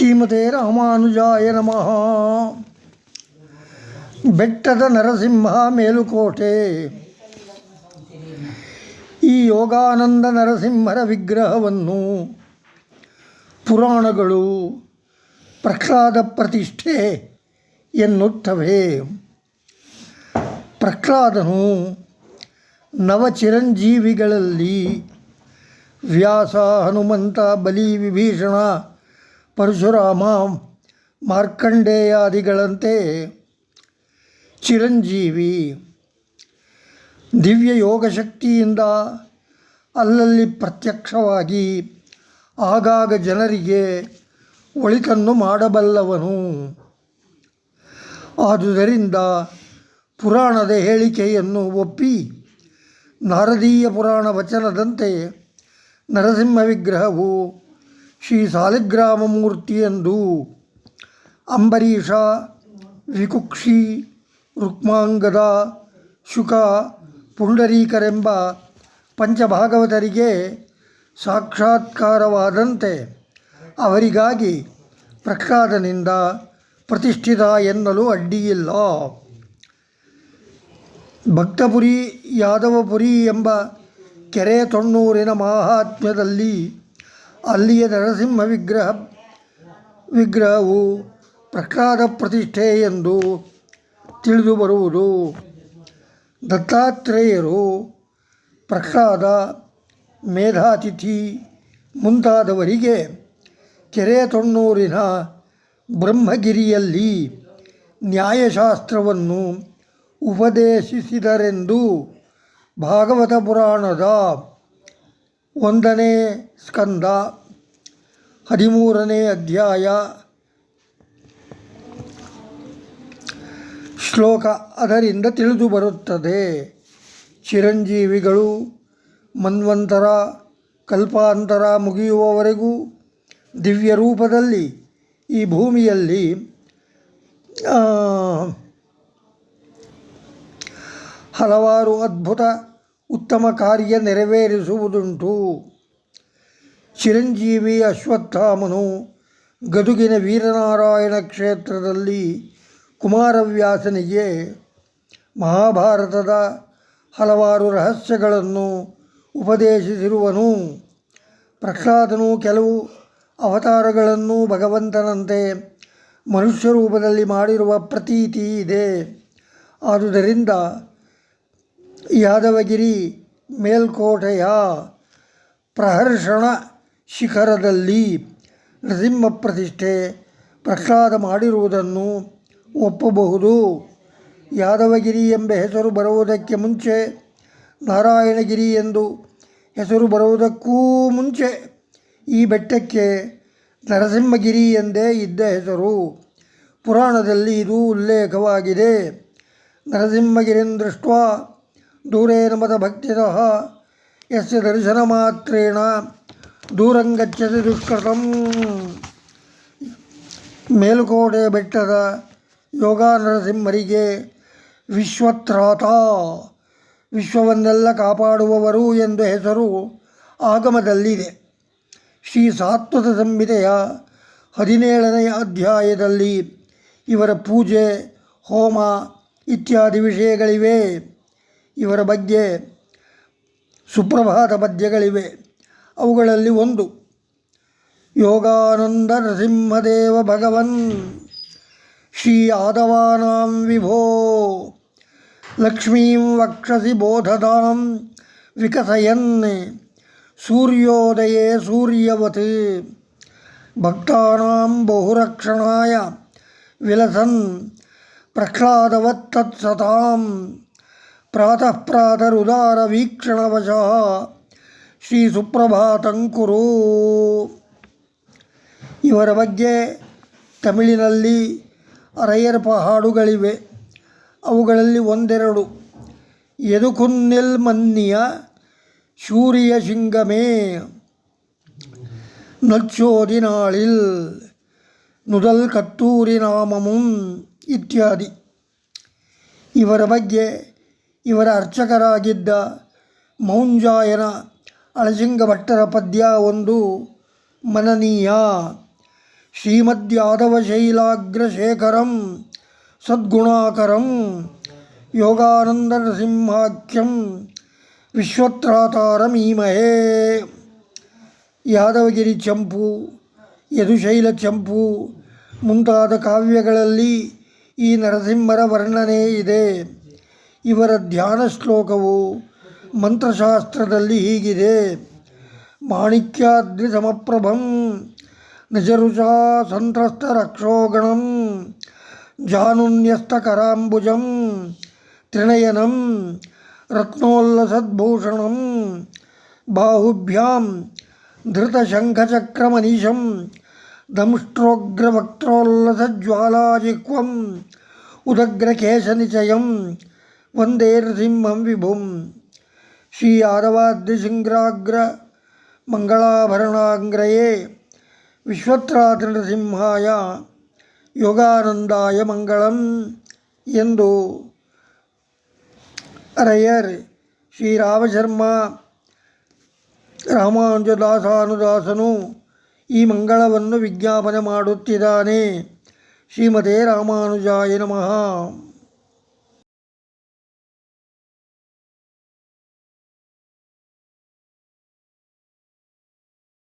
ಶ್ರೀಮತೆ ರಾಮಾನುಜಾಯ ನಮಃ. ಬೆಟ್ಟದ ನರಸಿಂಹ ಮೇಲುಕೋಟೆ. ಈ ಯೋಗಾನಂದ ನರಸಿಂಹರ ವಿಗ್ರಹವನ್ನು ಪುರಾಣಗಳು ಪ್ರಹ್ಲಾದ ಪ್ರತಿಷ್ಠೆ ಎನ್ನುತ್ತವೆ. ಪ್ರಹ್ಲಾದನು ನವಚಿರಂಜೀವಿಗಳಲ್ಲಿ ವ್ಯಾಸ ಹನುಮಂತ ಬಲಿ ವಿಭೀಷಣ ಪರಶುರಾಮ ಮಾರ್ಕಂಡೇಯಾದಿಗಳಂತೆ ಚಿರಂಜೀವಿ ದಿವ್ಯ ಯೋಗಶಕ್ತಿಯಿಂದ ಅಲ್ಲಲ್ಲಿ ಪ್ರತ್ಯಕ್ಷವಾಗಿ ಆಗಾಗ ಜನರಿಗೆ ಒಳಿತನ್ನು ಮಾಡಬಲ್ಲವನು. ಆದುದರಿಂದ ಪುರಾಣದ ಹೇಳಿಕೆಯನ್ನು ಒಪ್ಪಿ ನಾರದೀಯ ಪುರಾಣ ವಚನದಂತೆ ನರಸಿಂಹ ವಿಗ್ರಹವು ಶ್ರೀ ಸಾಲಿಗ್ರಾಮ ಮೂರ್ತಿಯೆಂದು ಅಂಬರೀಷ, ವಿಕುಕ್ಷಿ, ರುಕ್ಮಾಂಗದ, ಶುಕ, ಪುಂಡರೀಕರೆಂಬ ಪಂಚಭಾಗವತರಿಗೆ ಸಾಕ್ಷಾತ್ಕಾರವಾದಂತೆ ಅವರಿಗಾಗಿ ಪ್ರಹ್ಲಾದನಿಂದ ಪ್ರತಿಷ್ಠಿತ ಎನ್ನಲು ಅಡ್ಡಿಯಿಲ್ಲ. ಭಕ್ತಪುರಿ, ಯಾದವಪುರಿ ಎಂಬ ಕೆರೆ ತೊಣ್ಣೂರಿನ ಮಾಹಾತ್ಮ್ಯದಲ್ಲಿ ಅಲ್ಲಿಯ ನರಸಿಂಹ ವಿಗ್ರಹ ವಿಗ್ರಹವು ಪ್ರಹ್ಲಾದ ಪ್ರತಿಷ್ಠೆ ಎಂದು ತಿಳಿದು ಬರುವುದು. ದತ್ತಾತ್ರೇಯರು ಪ್ರಹ್ಲಾದ ಮೇಧಾತಿಥಿ ಮುಂತಾದವರಿಗೆ ಕೆರೆ ತೊಣ್ಣೂರಿನ ಬ್ರಹ್ಮಗಿರಿಯಲ್ಲಿ ನ್ಯಾಯಶಾಸ್ತ್ರವನ್ನು ಉಪದೇಶಿಸಿದರೆಂದು ಭಾಗವತ ಪುರಾಣದ ಒಂದನೇ ಸ್ಕಂದ, ಹದಿಮೂರನೇ ಅಧ್ಯಾಯ. ಶ್ಲೋಕ ಅದರಿಂದ ತಿಳಿದು ಬರುತ್ತದೆ. ಚಿರಂಜೀವಿಗಳು ಮನ್ವಂತರ, ಕಲ್ಪಾಂತರ ಮುಗಿಯುವವರೆಗೂ ದಿವ್ಯ ರೂಪದಲ್ಲಿ ಈ ಭೂಮಿಯಲ್ಲಿ ಹಲವಾರು ಅದ್ಭುತ ಉತ್ತಮ ಕಾರ್ಯ ನೆರವೇರಿಸುವುದುಂಟು. ಚಿರಂಜೀವಿ ಅಶ್ವತ್ಥಾಮನು ಗದುಗಿನ ವೀರನಾರಾಯಣ ಕ್ಷೇತ್ರದಲ್ಲಿ ಕುಮಾರವ್ಯಾಸನಿಗೆ ಮಹಾಭಾರತದ ಹಲವಾರು ರಹಸ್ಯಗಳನ್ನು ಉಪದೇಶಿಸಿರುವನು. ಪ್ರಹ್ಲಾದನು ಕೆಲವು ಅವತಾರಗಳನ್ನು ಭಗವಂತನಂತೆ ಮನುಷ್ಯ ರೂಪದಲ್ಲಿ ಮಾಡಿರುವ ಪ್ರತೀತಿ ಇದೆ. ಆದುದರಿಂದ ಯಾದವಗಿರಿ ಮೇಲ್ಕೋಟೆಯ ಪ್ರಹರ್ಷಣ ಶಿಖರದಲ್ಲಿ ನರಸಿಂಹ ಪ್ರತಿಷ್ಠೆ ಪ್ರಹ್ಲಾದ ಮಾಡಿರುವುದನ್ನು ಒಪ್ಪಬಹುದು. ಯಾದವಗಿರಿ ಎಂಬ ಹೆಸರು ಬರುವುದಕ್ಕೆ ಮುಂಚೆ ನಾರಾಯಣಗಿರಿ ಎಂದು ಹೆಸರು ಬರುವುದಕ್ಕೂ ಮುಂಚೆ ಈ ಬೆಟ್ಟಕ್ಕೆ ನರಸಿಂಹಗಿರಿ ಎಂದೇ ಇದ್ದ ಹೆಸರು. ಪುರಾಣದಲ್ಲಿ ಇದು ಉಲ್ಲೇಖವಾಗಿದೆ. ನರಸಿಂಹಗಿರಿಂ ದೃಷ್ಟ ದೂರೇನ ಮತ ಭಕ್ತಿತಃ ಯಸ್ಯ ದರ್ಶನ ಮಾತ್ರೇಣ ದೂರಂಗಚ್ಚತಿ ದುಷ್ಕೃತಂ. ಮೇಲುಕೋಟೆ ಬೆಟ್ಟದ ಯೋಗ ನರಸಿಂಹರಿಗೆ ವಿಶ್ವತ್ರಾತ, ವಿಶ್ವವನ್ನೆಲ್ಲ ಕಾಪಾಡುವವರು ಎಂದು ಹೆಸರು ಆಗಮದಲ್ಲಿದೆ. ಶ್ರೀ ಸಾತ್ವತ ಸಂಹಿತೆಯ ಹದಿನೇಳನೆಯ ಅಧ್ಯಾಯದಲ್ಲಿ ಇವರ ಪೂಜೆ, ಹೋಮ ಇತ್ಯಾದಿ ವಿಷಯಗಳಿವೆ. ಇವರ ಬಗ್ಗೆ ಸುಪ್ರಭಾತ ಪದ್ಯಗಳಿವೆ ಅವುಗಳಲ್ಲಿ ಒಂದು ಯೋಗಾನಂದ ನರಸಿಂಹದೇವ ಭಗವನ್ ಶ್ರೀ ಯಾದವಾನಾಂ ವಿಭೋ ಲಕ್ಷ್ಮೀಂ ವಕ್ಷಸಿ ಬೋಧದಾಂ ವಿಕಸಯನ್ ಸೂರ್ಯೋದಯೇ ಸೂರ್ಯವತ್ ಭಕ್ತಾನಾಂ ಬಹುರಕ್ಷಣಾಯ ವಿಲಸನ್ ಪ್ರಹ್ಲಾದವತ್ ತತ್ಸತಾಂ ಪ್ರಾತಃ ಪ್ರಾತರುದಾರ ವೀಕ್ಷಣವಶಃ ಶ್ರೀ ಸುಪ್ರಭಾತಂಕುರು ಇವರ ಬಗ್ಗೆ ತಮಿಳಿನಲ್ಲಿ ಅರೆಯರ್ಪ ಹಾಡುಗಳಿವೆ ಅವುಗಳಲ್ಲಿ ಒಂದೆರಡು. ಎದುಕುನ್ನೆಲ್ ಮನ್ನಿಯ ಶೂರಿಯ ಶಿಂಗಮೇ. ನಚ್ಚೋದಿನಾಳಿಲ್ ನುದಲ್ ಕತ್ತೂರಿ ನಾಮಮುಂ ಇತ್ಯಾದಿ. ಇವರ ಬಗ್ಗೆ ಇವರ ಅರ್ಚಕರಾಗಿದ್ದ ಮೌಂಜಾಯನ ಅಳಸಿಂಗ ಭಟ್ಟರ ಪದ್ಯ ಒಂದು ಮನನೀಯ. ಶ್ರೀಮದ್ಯಾದವಶೈಲಾಗ್ರಶೇಖರಂ ಸದ್ಗುಣಾಕರಂ ಯೋಗಾನಂದ ನರಸಿಂಹಾಖ್ಯಂ ವಿಶ್ವತ್ರಾತಾರಮೀಮಹೇ ಯಾದವಗಿರಿ ಚಂಪು, ಯದುಶೈಲ ಚಂಪು ಮುಂತಾದ ಕಾವ್ಯಗಳಲ್ಲಿ ಈ ನರಸಿಂಹರ ವರ್ಣನೆ ಇದೆ. ಇವರ ಧ್ಯಾನ ಶ್ಲೋಕವು ಮಂತ್ರಶಾಸ್ತ್ರದಲ್ಲಿ ಹೀಗಿದೆ. ಮಾಣಿಕ್ಯಾದ್ರಿ ಸಮಪ್ರಭಂ ನಿಜರುಚಾ ಸಂತ್ರಸ್ತ ರಕ್ಷೋಗಣಂ ಜಾನುನ್ಯಸ್ತ ಕರಾಂಬುಜಂ ತ್ರಿನಯನಂ ರತ್ನೋಲ್ಲಸದ್ಭೂಷಣಂ ಬಾಹುಭ್ಯಾಂ ಧೃತಶಂಖಚಕ್ರಮನೀಶಂ ದಂಷ್ಟ್ರೋಗ್ರವಕ್ತ್ರೋಲ್ಲಸಜ್ವಾಲಾಜಿಕ್ವಂ ಉದಗ್ರಕೇಶನಿಚಯಂ ವಂದೇ ನೃಸಿಂಹಂ ವಿಭುಂ ಶ್ರೀ ಯಾದವಾದ್ರಿಶೃಂಗ್ರಾಗ್ರ ಮಂಗಳಾಭರಣಾಂಗ್ರಯೇ ವಿಶ್ವತ್ರಾತೃನೃಸಿಂಹಾಯ ಯೋಗಾನಂದಾಯ ಮಂಗಳಂ ಎಂದು ರಯರ್ ಶ್ರೀರಾಮಶರ್ಮ ರಾಮಾನುಜದಾಸಾನುದಾಸನು ಈ ಮಂಗಳವನ್ನು ವಿಜ್ಞಾಪನೆ ಮಾಡುತ್ತಿದ್ದಾನೆ. ಶ್ರೀಮತೆ ರಾಮಾನುಜಾಯ ನಮಃ.